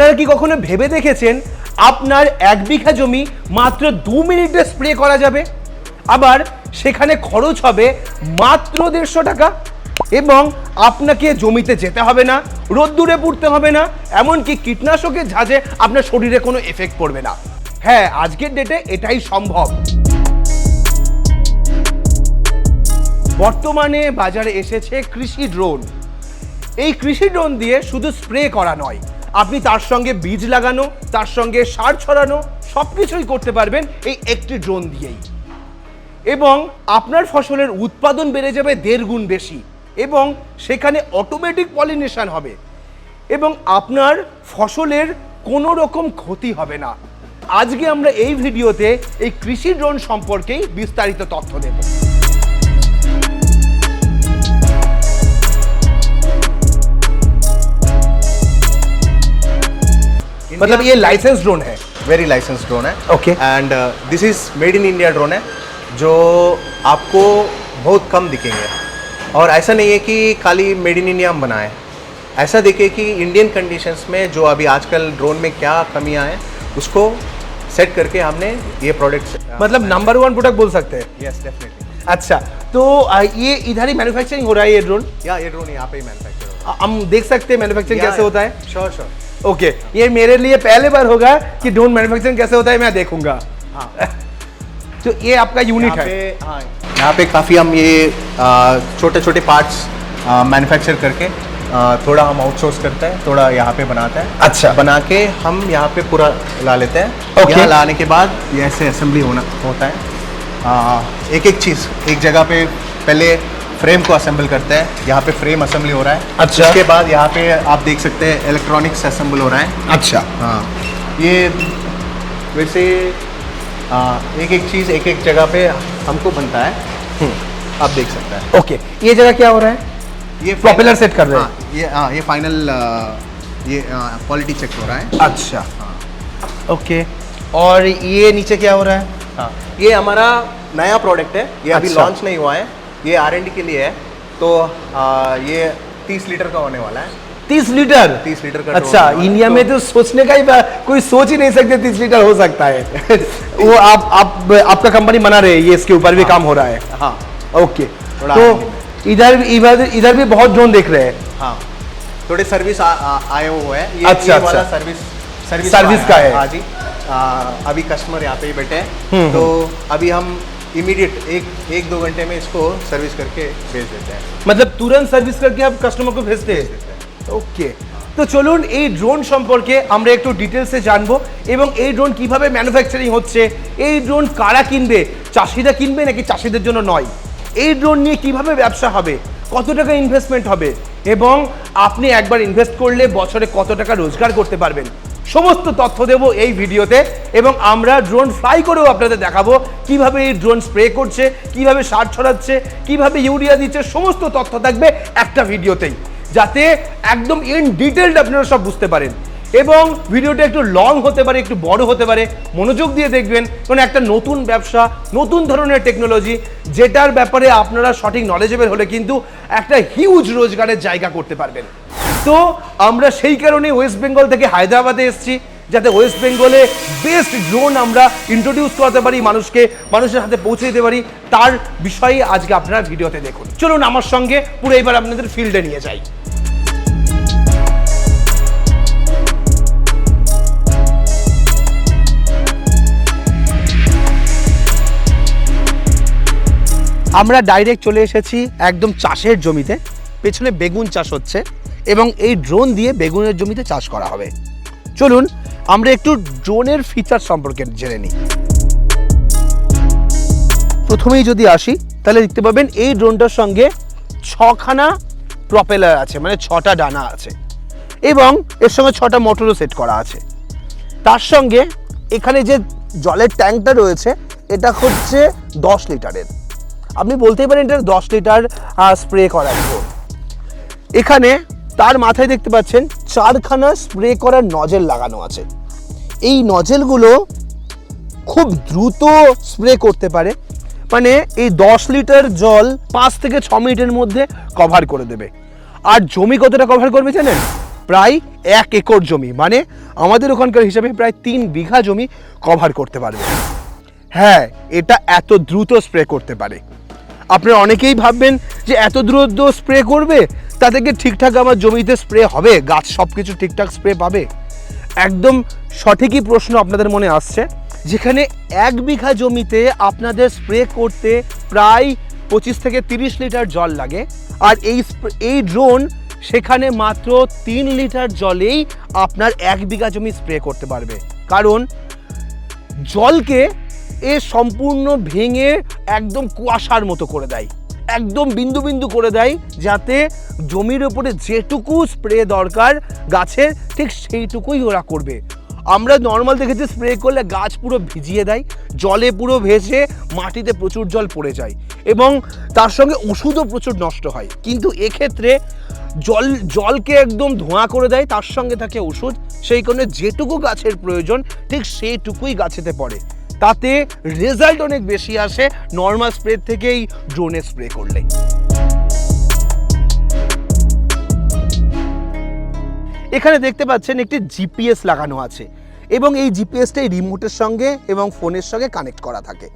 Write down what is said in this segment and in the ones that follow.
আপনারা কি কখনো ভেবে দেখেছেন আপনার এক বিঘা জমি মাত্র দু মিনিটে স্প্রে করা যাবে? আবার সেখানে খরচ হবে মাত্র দেড়শো টাকা। এবং আপনাকে জমিতে যেতে হবে না, রোদ্দুরে পুড়তে হবে না, এমনকি কীটনাশকের ঝাঁজে আপনার শরীরে কোনো এফেক্ট পড়বে না। হ্যাঁ আজকের ডেটে এটাই সম্ভব। বর্তমানে বাজারে এসেছে কৃষি ড্রোন এই কৃষি ড্রোন দিয়ে শুধু স্প্রে করা নয় আপনি তার সঙ্গে বীজ লাগানো, তার সঙ্গে সার ছড়ানো সব কিছুই করতে পারবেন এই একটি ড্রোন দিয়েই। এবং আপনার ফসলের উৎপাদন বেড়ে যাবে দেড় গুণ বেশি এবং সেখানে অটোমেটিক পলিনেশন হবে এবং আপনার ফসলের কোনো রকম ক্ষতি হবে না। আজকে আমরা এই ভিডিওতে এই কৃষি ড্রোন সম্পর্কেই বিস্তারিত তথ্য দেব। मतलब ये लाइसेंस ड्रोन है। वेरी लाइसेंस ड्रोन है। Okay and this is made in India drone है जो आपको बहुत कम दिखेंगे। और ऐसा नहीं है कि खाली मेड इन इंडिया हम बनाए। ऐसा देखिए कि इंडियन कंडीशंस में जो अभी आजकल ड्रोन में क्या कमियाँ हैं उसको सेट करके हमने ये प्रोडक्ट मतलब नंबर वन प्रोडक्ट बोल सकते हैं। यस डेफिनेटली अच्छा तो ये इधर ही मैन्युफैक्चरिंग हो रहा है ये ड्रोन या ये ड्रोन यहाँ पे ही मैन्युफैक्चर हम देख सकते हैं मैन्युफैक्चरिंग कैसे होता है। श्योर श्योर ओके ये मेरे लिए पहले बार होगा कि ड्रोन मैन्युफैक्चरिंग कैसे होता है मैं देखूँगा। हाँ। तो ये आपका यूनिट है। हाँ। यहाँ पे काफ़ी हम ये छोटे छोटे पार्ट्स मैन्युफैक्चर करके आ, थोड़ा हम आउटसोर्स करते हैं थोड़ा यहाँ पे बनाते हैं। अच्छा। बना के हम यहाँ पे पूरा ला लेते हैं। Okay. यहाँ लाने के बाद ये ऐसे असेंबली होना होता है। आ, एक एक चीज़ एक जगह पे पहले फ्रेम को असेंबल करते हैं। यहाँ पे फ्रेम असेंबली हो रहा है। अच्छा। उसके बाद यहाँ पे आप देख सकते हैं इलेक्ट्रॉनिक्स असेंबल हो रहा है। अच्छा। हाँ। ये वैसे आ, एक एक चीज़ एक एक जगह पे हमको बनता है। आप देख सकते हैं। ओके। ये जगह क्या हो रहा है? ये Propeller सेट कर रहे हैं। हाँ, ये हाँ ये फाइनल ये क्वालिटी चेक हो रहा है। अच्छा। हाँ। ओके। और ये नीचे क्या हो रहा है? हाँ। ये हमारा नया प्रोडक्ट है। ये अभी अच्छा। लॉन्च नहीं हुआ है। ये आर के लिए है। तो आ, ये तीस लीटर का होने वाला है। तीस लीटर? 30 लीटर का अच्छा है। इंडिया में तो सोचने का ही कोई सोच ही नहीं सकते तीस लीटर हो सकता है। वो आप आप आपका कंपनी बना रहे है ये इसके ऊपर भी काम हो रहा है। हाँ। ओके तो इधर इधर इधर भी बहुत ड्रोन देख रहे हैं। हाँ। थोड़े सर्विस आए हुए हैं। ये, अच्छा, ये वाला अच्छा। सर्विस सर्विस सर्विस का है। हाँ। जी। अभी कस्टमर यहाँ पे ही बैठे हम्म, हैं तो अभी हम इमीडिएट एक एक दो घंटे में इसको सर्विस करके भेज देते हैं मतलब तुरंत সার্ভিস करके आप কাস্টমার को भेजते हैं ওকে তো চলুন এই ড্রোন সম্পর্কে আমরা একটু ডিটেলসে জানবো এবং এই ড্রোন কিভাবে ম্যানুফ্যাকচারিং হচ্ছে এই ড্রোন কারা কিনবে চাষিরা কিনবে নাকি চাষিদের জন্য নয় এই ড্রোন নিয়ে কিভাবে ব্যবসা হবে কত টাকা ইনভেস্টমেন্ট হবে এবং আপনি একবার ইনভেস্ট করলে বছরে কত টাকা রোজগার করতে পারবেন সমস্ত তথ্য দেব এই ভিডিওতে এবং আমরা ড্রোন ফ্লাই করেও আপনাদের দেখাবো কীভাবে এই ড্রোন স্প্রে করছে, কীভাবে সার ছড়াচ্ছে, কীভাবে ইউরিয়া দিচ্ছে, সমস্ত তথ্য থাকবে একটা ভিডিওতেই। যাতে একদম ইন ডিটেলড আপনারা সব বুঝতে পারেন। এবং ভিডিওটা একটু লং হতে পারে, একটু বড় হতে পারে, মনোযোগ দিয়ে দেখবেন। কারণ একটা নতুন ব্যবসা, নতুন ধরনের টেকনোলজি যেটার ব্যাপারে আপনারা সঠিক নলেজেবল হলে কিন্তু একটা হিউজ রোজগারের জায়গা করতে পারবেন। তো আমরা সেই কারণে ওয়েস্ট বেঙ্গল থেকে হায়দ্রাবাদে এসেছি, যাতে ওয়েস্ট বেঙ্গলে বেস্ট ড্রোন আমরা ইন্ট্রোডিউস করাতে পারি, মানুষকে, মানুষের হাতে পৌঁছে দিতে পারি। তার বিষয়ে আজকে আপনারা ভিডিওতে দেখুন। চলুন আমার সঙ্গে পুরো এবার আপনাদের ফিল্ডে নিয়ে যাই। আমরা ডাইরেক্ট চলে এসেছি একদম চাষের জমিতে। পেছনে বেগুন চাষ হচ্ছে। এবং এই ড্রোন দিয়ে বেগুনের জমিতে চাষ করা হবে। চলুন, আমরা একটু ড্রোনের ফিচার সম্পর্কে জেনে নিই। প্রথমেই যদি আসি, তাহলে দেখতে পাবেন এই ড্রোনটার সঙ্গে ছখানা প্রপেলার আছে মানে ছটা ডানা আছে। এবং এর সঙ্গে ছটা মোটরও সেট করা আছে। তার সঙ্গে এখানে যে জলের ট্যাঙ্কটা রয়েছে, এটা হচ্ছে দশ লিটারের। আপনি বলতেই পারেন এটা দশ লিটার স্প্রে করার এখানে তার মাথায় দেখতে পাচ্ছেন চারখানা স্প্রে করার নজেল লাগানো আছে। এই নজেলগুলো খুব দ্রুত স্প্রে করতে পারে মানে এই দশ লিটার জল পাঁচ থেকে ছ মিনিটের মধ্যে কভার করে দেবে। আর জমি কতটা কভার করবে জানেন? প্রায় এক একর জমি মানে আমাদের ওখানকার হিসাবে প্রায় তিন বিঘা জমি কভার করতে পারবে। হ্যাঁ এটা এত দ্রুত স্প্রে করতে পারে। আপনারা অনেকেই ভাববেন যে এত দ্রুত স্প্রে করবে? তা থেকে ঠিকঠাক আমার জমিতে স্প্রে হবে? গাছ সব কিছু ঠিকঠাক স্প্রে পাবে? একদম সঠিকই প্রশ্ন আপনাদের মনে আসছে, যেখানে এক বিঘা জমিতে আপনাদের স্প্রে করতে প্রায় পঁচিশ থেকে তিরিশ লিটার জল লাগে, আর এই এই ড্রোন সেখানে মাত্র তিন লিটার জলেই আপনার এক বিঘা জমি স্প্রে করতে পারবে। কারণ জলকে এ সম্পূর্ণ ভেঙে একদম কুয়াশার মতো করে দেয়। একদম বিন্দু বিন্দু করে দেয় যাতে জমির ওপরে যেটুকু স্প্রে দরকার গাছের ঠিক সেইটুকুই ওরা করবে। আমরা নর্মাল দেখেছি স্প্রে করলে গাছ পুরো ভিজিয়ে দেয়, জলে পুরো ভেসে মাটিতে প্রচুর জল পড়ে যায় এবং তার সঙ্গে ওষুধও প্রচুর নষ্ট হয়। কিন্তু এক্ষেত্রে জল, জলকে একদম ধোঁয়া করে দেয়, তার সঙ্গে থাকে ওষুধ, সেই কারণে যেটুকু গাছের প্রয়োজন, ঠিক সেইটুকুই গাছেতে পড়ে। তাতে রেজাল্ট অনেক বেশি আসে। নর্মাল স্প্রে থেকেই ড্রোনে স্প্রে করলে। এখানে দেখতে পাচ্ছেন একটি জিপিএস লাগানো আছে এবং এই জিপিএসটা এই রিমোটের সঙ্গে এবং ফোনের সঙ্গে কানেক্ট করা থাকে।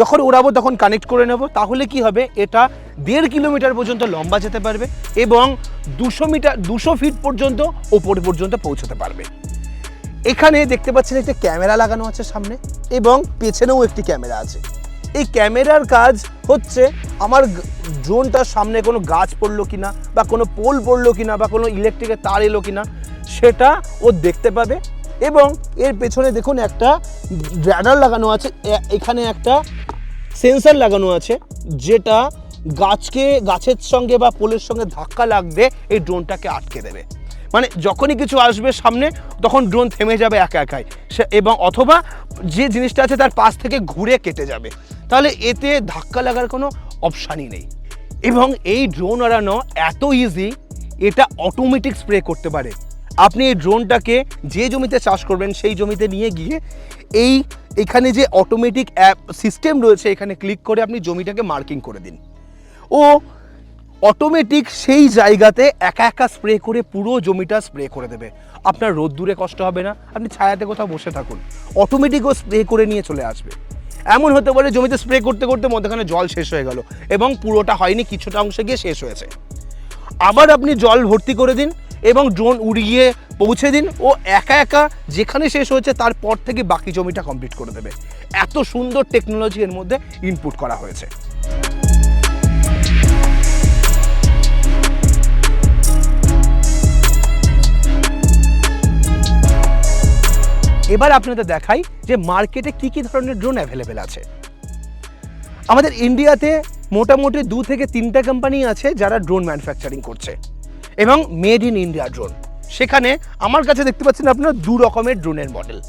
যখন ওড়াবো তখন কানেক্ট করে নেব। তাহলে কি হবে? এটা দেড় কিলোমিটার পর্যন্ত লম্বা যেতে পারবে এবং দুশো মিটার, দুশো ফিট পর্যন্ত ওপর পর্যন্ত পৌঁছতে পারবে। এখানে দেখতে পাচ্ছেন একটা ক্যামেরা লাগানো আছে সামনে এবং পেছনেও একটি ক্যামেরা আছে। এই ক্যামেরার কাজ হচ্ছে আমার ড্রোনটার সামনে কোনো গাছ পড়ল কিনা বা কোনো পোল পড়ল কিনা বা কোনো ইলেকট্রিকের তার এলো কিনা, সেটা ও দেখতে পাবে এবং এর পেছনে দেখুন একটা র্যাডার লাগানো আছে এখানে একটা সেন্সার লাগানো আছে যেটা গাছকে, গাছের সঙ্গে বা পোলের সঙ্গে ধাক্কা লাগবে এই ড্রোনটাকে আটকে দেবে। মানে যখনই কিছু আসবে সামনে, তখন ড্রোন থেমে যাবে একা একাই। এবং অথবা যে জিনিসটা আছে তার পাশ থেকে ঘুরে কেটে যাবে। তাহলে এতে ধাক্কা লাগার কোনো অপশানই নেই। এবং এই ড্রোন ওড়ানো এত ইজি এটা অটোমেটিক স্প্রে করতে পারে। আপনি এই ড্রোনটাকে যে জমিতে চাষ করবেন, সেই জমিতে নিয়ে গিয়ে এই এখানে যে অটোমেটিক অ্যাপ সিস্টেম রয়েছে, এখানে ক্লিক করে আপনি জমিটাকে মার্কিং করে দিন। ও অটোমেটিক সেই জায়গাতে একা একা স্প্রে করে পুরো জমিটা স্প্রে করে দেবে। আপনার রোদ্দুরে কষ্ট হবে না, আপনি ছায়াতে কোথাও বসে থাকুন। অটোমেটিক ও স্প্রে করে নিয়ে চলে আসবে। এমন হতে পারে জমিতে স্প্রে করতে করতে মধ্যখানে জল শেষ হয়ে গেল এবং পুরোটা হয়নি, কিছুটা অংশে গিয়ে শেষ হয়েছে। আবার আপনি জল ভর্তি করে দিন এবং ড্রোন উড়িয়ে পৌঁছে দিন ও একা একা যেখানে শেষ হয়েছে তারপর থেকে বাকি জমিটা কমপ্লিট করে দেবে। এত সুন্দর টেকনোলজি এর মধ্যে ইনপুট করা হয়েছে। এবার আপনাদের দেখাই যে মার্কেটে কি কি ধরনের ড্রোন অ্যাভেলেবেল আছে। আমাদের ইন্ডিয়াতে মোটামুটি দু থেকে তিনটা কোম্পানি আছে যারা ড্রোন ম্যানুফ্যাকচারিং করছে এবং মেড ইন ইন্ডিয়া ড্রোন সেখানে আমার কাছে দেখতে পাচ্ছেন আপনারা দু রকমের ড্রোনের মডেল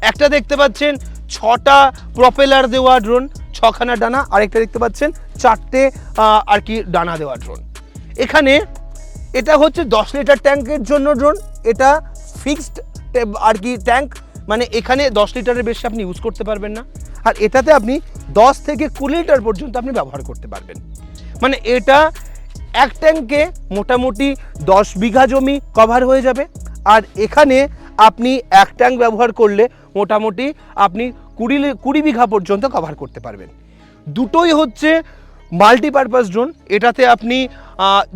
একটা দেখতে পাচ্ছেন ছটা প্রপেলার দেওয়া ড্রোন ছখানা ডানা, আরেকটা দেখতে পাচ্ছেন চারটে আর কি ডানা দেওয়া ড্রোন এখানে এটা হচ্ছে দশ লিটার ট্যাঙ্কের জন্য ড্রোন এটা ফিক্সড আর কি ট্যাঙ্ক মানে এখানে দশ লিটারের বেশি আপনি ইউজ করতে পারবেন না। আর এটাতে আপনি দশ থেকে কুড়ি লিটার পর্যন্ত আপনি ব্যবহার করতে পারবেন। মানে এটা এক ট্যাঙ্কে মোটামুটি দশ বিঘা জমি কভার হয়ে যাবে। আর এখানে আপনি এক ট্যাঙ্ক ব্যবহার করলে মোটামুটি আপনি কুড়ি কুড়ি বিঘা পর্যন্ত কভার করতে পারবেন। দুটোই হচ্ছে মাল্টিপারপাস ড্রোন, এটাতে আপনি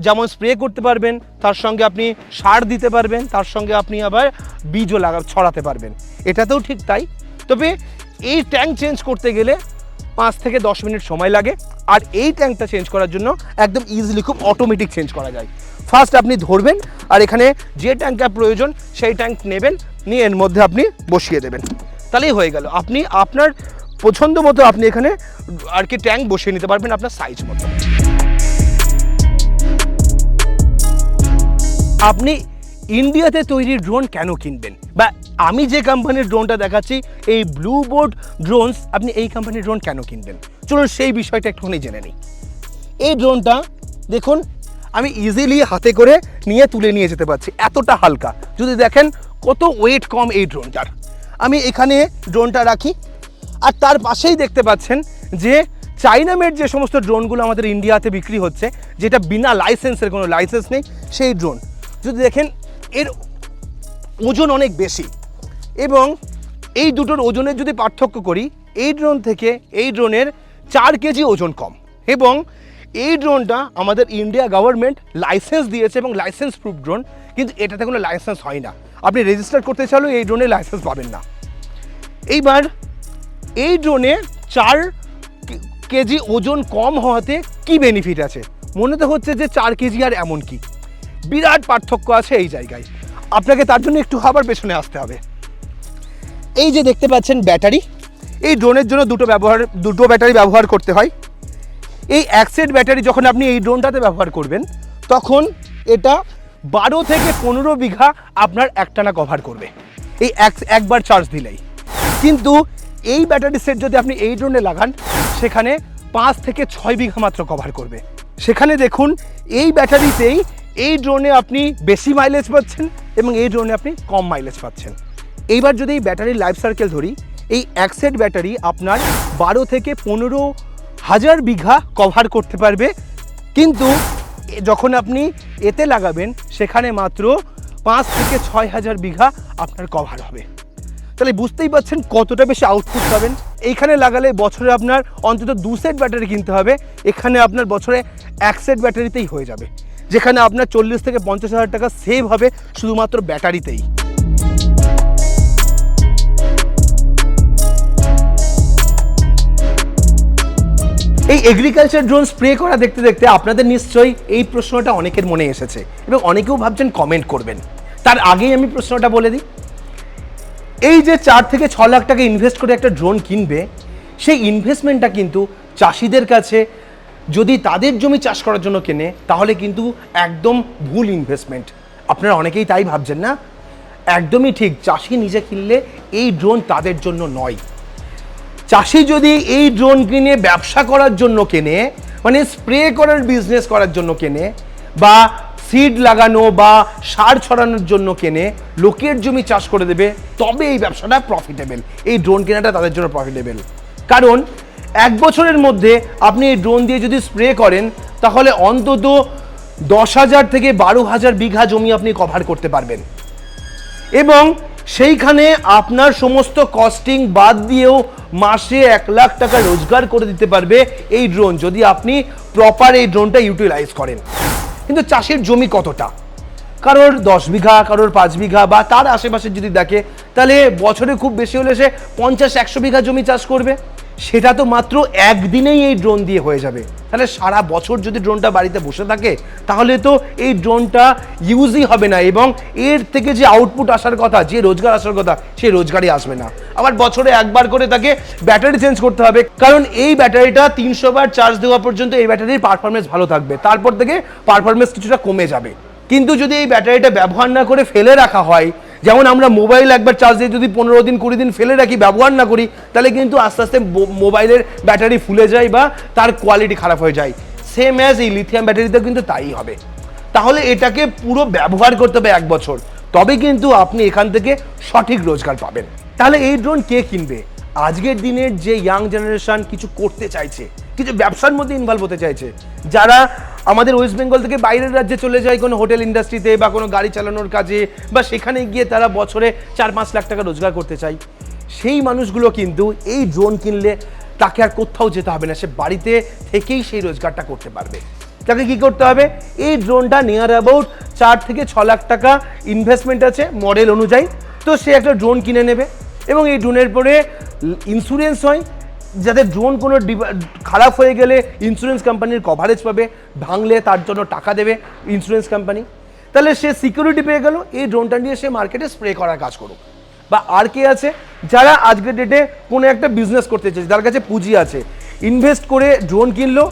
যেমন স্প্রে করতে পারবেন, তার সঙ্গে আপনি সার দিতে পারবেন, তার সঙ্গে আপনি আবার বীজও লাগা ছড়াতে পারবেন। এটাতেও ঠিক তাই। তবে এই ট্যাঙ্ক চেঞ্জ করতে গেলে পাঁচ থেকে দশ মিনিট সময় লাগে, আর এই ট্যাঙ্কটা চেঞ্জ করার জন্য একদম ইজিলি খুব অটোমেটিক চেঞ্জ করা যায়। ফার্স্ট আপনি ধরবেন, আর এখানে যে ট্যাঙ্কটা প্রয়োজন, সেই ট্যাঙ্ক নেবেন, নিয়ে এর মধ্যে আপনি বসিয়ে দেবেন। তাহলেই হয়ে গেল। আপনি আপনার পছন্দ মতো আপনি এখানে, আর কি ট্যাঙ্ক বসিয়ে নিতে পারবেন আপনার সাইজ মতো। আপনি ইন্ডিয়াতে তৈরি ড্রোন কেন কিনবেন? বা আমি যে কোম্পানির ড্রোনটা দেখাচ্ছি, এই ব্লু বোর্ড ড্রোনস আপনি এই কোম্পানির ড্রোন কেন কিনবেন? চলুন সেই বিষয়টা একটুখানি জেনে নিই। এই ড্রোনটা দেখুন, আমি ইজিলি হাতে করে নিয়ে তুলে নিয়ে যেতে পারছি। এতটা হালকা। যদি দেখেন, কত ওয়েট কম এই ড্রোনটার আমি এখানে ড্রোনটা রাখি। আর তার পাশেই দেখতে পাচ্ছেন যে চাইনা মেড যে সমস্ত ড্রোনগুলো আমাদের ইন্ডিয়াতে বিক্রি হচ্ছে, যেটা বিনা লাইসেন্সের কোনো লাইসেন্স নেই, সেই ড্রোন। যদি দেখেন, এর ওজন অনেক বেশি। এবং এই দুটোর ওজনের যদি পার্থক্য করি, এই ড্রোন থেকে এই ড্রোনের চার কেজি ওজন কম। এবং এই ড্রোনটা আমাদের ইন্ডিয়া গভর্নমেন্ট লাইসেন্স দিয়েছে এবং লাইসেন্স প্রুফ ড্রোন, কিন্তু এটাতে কোনো লাইসেন্স হয় না। আপনি রেজিস্টার করতে চাইলেও এই ড্রোনের লাইসেন্স পাবেন না। এইবার এই ড্রোনে চার কেজি ওজন কম হওয়াতে কি বেনিফিট আছে? মনে তো হচ্ছে যে চার কেজি আর এমন কি। বিরাট পার্থক্য আছে এই জায়গায়। আপনাকে তার জন্য একটু আবার পেছনে আসতে হবে। এই যে দেখতে পাচ্ছেন ব্যাটারি। এই ড্রোনের জন্য দুটো ব্যবহার, দুটো ব্যাটারি ব্যবহার করতে হয়। এই সেট ব্যাটারি যখন আপনি এই ড্রোনটাতে ব্যবহার করবেন, তখন এটা বারো থেকে পনেরো বিঘা আপনার একটানা কভার করবে। এই এক, একবার চার্জ দিলেই। কিন্তু এই ব্যাটারি সেট যদি আপনি এই ড্রোনে লাগান, সেখানে পাঁচ থেকে ছয় বিঘা মাত্র কভার করবে। সেখানে দেখুন, এই ব্যাটারিতেই এই ড্রোনে আপনি বেশি মাইলেজ পাচ্ছেন এবং এই ড্রোনে আপনি কম মাইলেজ পাচ্ছেন। এইবার যদি এই ব্যাটারির লাইফ সার্কেল ধরি, এই এক সেট ব্যাটারি আপনার বারো থেকে পনেরো হাজার বিঘা কভার করতে পারবে। কিন্তু যখন আপনি এতে লাগাবেন, সেখানে মাত্র পাঁচ থেকে ছয় হাজার বিঘা আপনার কভার হবে। তাহলে বুঝতেই পারছেন কতটা বেশি আউটপুট পাবেন। এইখানে লাগালে বছরে আপনার অন্তত দু সেট ব্যাটারি কিনতে হবে। এখানে আপনার বছরে এক সেট ব্যাটারিতেই হয়ে যাবে। যেখানে আপনার চল্লিশ থেকে পঞ্চাশ হাজার টাকা সেভ হবে শুধুমাত্র ব্যাটারিতেই এই এগ্রিকালচার ড্রোন স্প্রে করা দেখতে দেখতে আপনাদের নিশ্চয়ই এই প্রশ্নটা অনেকের মনে এসেছে এবং অনেকেও ভাবছেন কমেন্ট করবেন। তার আগেই আমি প্রশ্নটা বলে দিই। এই যে চার থেকে ছ লাখ টাকা ইনভেস্ট করে একটা ড্রোন কিনবে, সেই ইনভেস্টমেন্টটা কিন্তু চাষিদের কাছে যদি তাদের জমি চাষ করার জন্য কেনে, তাহলে কিন্তু একদম ভুল ইনভেস্টমেন্ট আপনারা অনেকেই তাই ভাবছেন না? একদমই ঠিক, চাষি নিজে কিনলে এই ড্রোন তাদের জন্য নয়। চাষি যদি এই ড্রোন কিনে ব্যবসা করার জন্য কেনে মানে স্প্রে করার বিজনেস করার জন্য কেনে, বা সিড লাগানো বা সার ছড়ানোর জন্য কেনে লোকের জমি চাষ করে দেবে, তবে এই ব্যবসাটা প্রফিটেবল এই ড্রোন কেনাটা তাদের জন্য প্রফিটেবল কারণ এক বছরের মধ্যে আপনি এই ড্রোন দিয়ে যদি স্প্রে করেন, তাহলে অন্তত দশ হাজার থেকে বারো হাজার বিঘা জমি আপনি কভার করতে পারবেন। এবং সেইখানে আপনার সমস্ত কস্টিং বাদ দিয়েও মাসে এক লাখ টাকা রোজগার করে দিতে পারবে এই ড্রোন যদি আপনি প্রপার এই ড্রোনটা ইউটিলাইজ করেন। কিন্তু চাষের জমি কতটা? কারোর দশ বিঘা, কারোর পাঁচ বিঘা বা তার আশেপাশে যদি দেখে, তাহলে বছরে খুব বেশি হলে সে পঞ্চাশ, একশো বিঘা জমি চাষ করবে। সেটা তো মাত্র একদিনেই এই ড্রোন দিয়ে হয়ে যাবে। তাহলে সারা বছর যদি ড্রোনটা বাড়িতে বসে থাকে, তাহলে তো এই ড্রোনটা ইউজই হবে না এবং এর থেকে যে আউটপুট আসার কথা, যে রোজগার আসার কথা সেই রোজগারই আসবে না। আবার বছরে একবার করে তাকে ব্যাটারি চেঞ্জ করতে হবে, কারণ এই ব্যাটারিটা তিনশো বার চার্জ দেওয়া পর্যন্ত এই ব্যাটারির পারফরমেন্স ভালো থাকবে। তারপর থেকে পারফরমেন্স কিছুটা কমে যাবে। কিন্তু যদি এই ব্যাটারিটা ব্যবহার না করে ফেলে রাখা হয় যেমন আমরা মোবাইল একবার চার্জ দিয়ে যদি পনেরো দিন, কুড়ি দিন ফেলে রাখি, ব্যবহার না করি, তাহলে কিন্তু আস্তে আস্তে মোবাইলের ব্যাটারি ফুলে যায় বা তার কোয়ালিটি খারাপ হয়ে যায়। সেম অ্যাজ এই লিথিয়াম ব্যাটারিতেও কিন্তু তাই হবে। তাহলে এটাকে পুরো ব্যবহার করতে হবে এক বছর। তবে কিন্তু আপনি এখান থেকে সঠিক রোজগার পাবেন। তাহলে এই ড্রোন কে কিনবে? আজকের দিনের যে ইয়াং জেনারেশন কিছু করতে চাইছে, কিছু ব্যবসার মধ্যে ইনভলভ হতে চাইছে, যারা আমাদের ওয়েস্ট বেঙ্গল থেকে বাইরের রাজ্যে চলে যায় কোনো হোটেল ইন্ডাস্ট্রিতে বা কোনো গাড়ি চালানোর কাজে বা সেখানে গিয়ে তারা বছরে চার পাঁচ লাখ টাকা রোজগার করতে চায়। সেই মানুষগুলো কিন্তু এই ড্রোন কিনলে তাকে আর কোথাও যেতে হবে না, সে বাড়িতে থেকেই সেই রোজগারটা করতে পারবে। তাকে কি করতে হবে? এই ড্রোনটা নিয়ার অ্যাবাউট চার থেকে ছ লাখ টাকা ইনভেস্টমেন্ট আছে মডেল অনুযায়ী। তো সে একটা ড্রোন কিনে নেবে এবং এই ড্রোনের পরে ইন্স্যুরেন্স হয় যাতে ড্রোন কোনো খারাপ হয়ে গেলে ইন্স্যুরেন্স কোম্পানির কভারেজ পাবে, ভাঙলে তার জন্য টাকা দেবে ইন্স্যুরেন্স কোম্পানি তাহলে সে সিকিউরিটি পেয়ে গেল, এই ড্রোনটা নিয়ে সে মার্কেটে স্প্রে করার কাজ করুক। বা আর কে আছে, যারা আজকের ডেটে কোনো একটা বিজনেস করতে চাইছে তার কাছে পুঁজি আছে ইনভেস্ট করে ড্রোন কিনলো,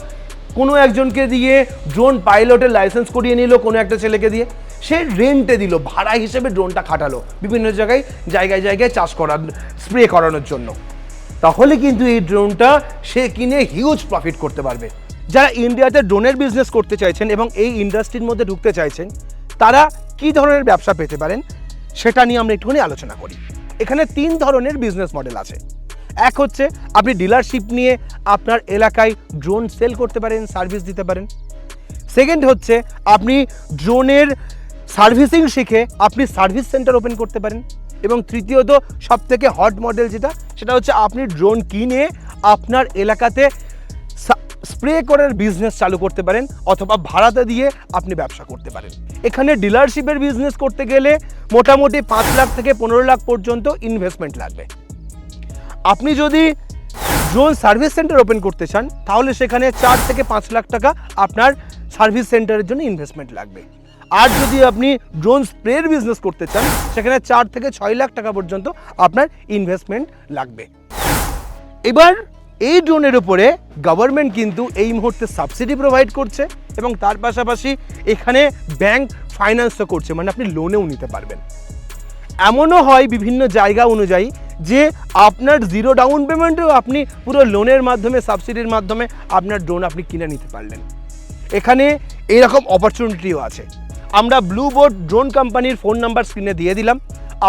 কোনো একজনকে দিয়ে ড্রোন পাইলটের লাইসেন্স করিয়ে নিল কোনো একটা ছেলেকে দিয়ে, সে রেন্টে দিল, ভাড়া হিসেবে ড্রোনটা খাটালো, বিভিন্ন জায়গায় জায়গায় জায়গায় চাষ করার স্প্রে করানোর জন্য। তাহলে কিন্তু এই ড্রোনটা সে কিনে হিউজ প্রফিট করতে পারবে। যারা ইন্ডিয়াতে ড্রোনের বিজনেস করতে চাইছেন এবং এই ইন্ডাস্ট্রির মধ্যে ঢুকতে চাইছেন, তারা কি ধরনের ব্যবসা পেতে পারেন সেটা নিয়ে আমরা একটুখানি আলোচনা করি। এখানে তিন ধরনের বিজনেস মডেল আছে। এক হচ্ছে আপনি ডিলারশিপ নিয়ে আপনার এলাকায় ড্রোন সেল করতে পারেন সার্ভিস দিতে পারেন। সেকেন্ড হচ্ছে আপনি ড্রোনের সার্ভিসিং শিখে আপনি সার্ভিস সেন্টার ওপেন করতে পারেন। এবং তৃতীয়ত সব থেকে হট মডেল যেটা, সেটা হচ্ছে আপনি ড্রোন কিনে আপনার এলাকাতে স্প্রে করার বিজনেস চালু করতে পারেন অথবা ভাড়াতে দিয়ে আপনি ব্যবসা করতে পারেন। এখানে ডিলারশিপের বিজনেস করতে গেলে মোটামুটি পাঁচ লাখ থেকে পনেরো লাখ পর্যন্ত ইনভেস্টমেন্ট লাগবে। আপনি যদি ড্রোন সার্ভিস সেন্টার ওপেন করতে চান, তাহলে সেখানে চার থেকে পাঁচ লাখ টাকা আপনার সার্ভিস সেন্টারের জন্য ইনভেস্টমেন্ট লাগবে। আর যদি আপনি ড্রোন স্প্রের বিজনেস করতে চান, সেখানে চার থেকে ছয় লাখ টাকা পর্যন্ত আপনার ইনভেস্টমেন্ট লাগবে। এবার এই ড্রোনের উপরে গভর্নমেন্ট কিন্তু এই মুহূর্তে সাবসিডি প্রোভাইড করছে এবং তার পাশাপাশি এখানে ব্যাংক ফাইন্যান্সও করছে মানে আপনি লোনেও নিতে পারবেন। এমনও হয় বিভিন্ন জায়গা অনুযায়ী যে আপনার জিরো ডাউন পেমেন্টেও আপনি পুরো লোনের মাধ্যমে সাবসিডির মাধ্যমে আপনার ড্রোন আপনি কিনে নিতে পারলেন। এখানে এরকম অপরচুনিটিও আছে। আমরা ব্লু বোর্ড ড্রোন কোম্পানির ফোন নাম্বার স্ক্রিনে দিয়ে দিলাম।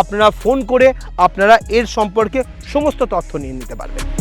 আপনারা ফোন করে আপনারা এর সম্পর্কে সমস্ত তথ্য নিয়ে নিতে পারবেন।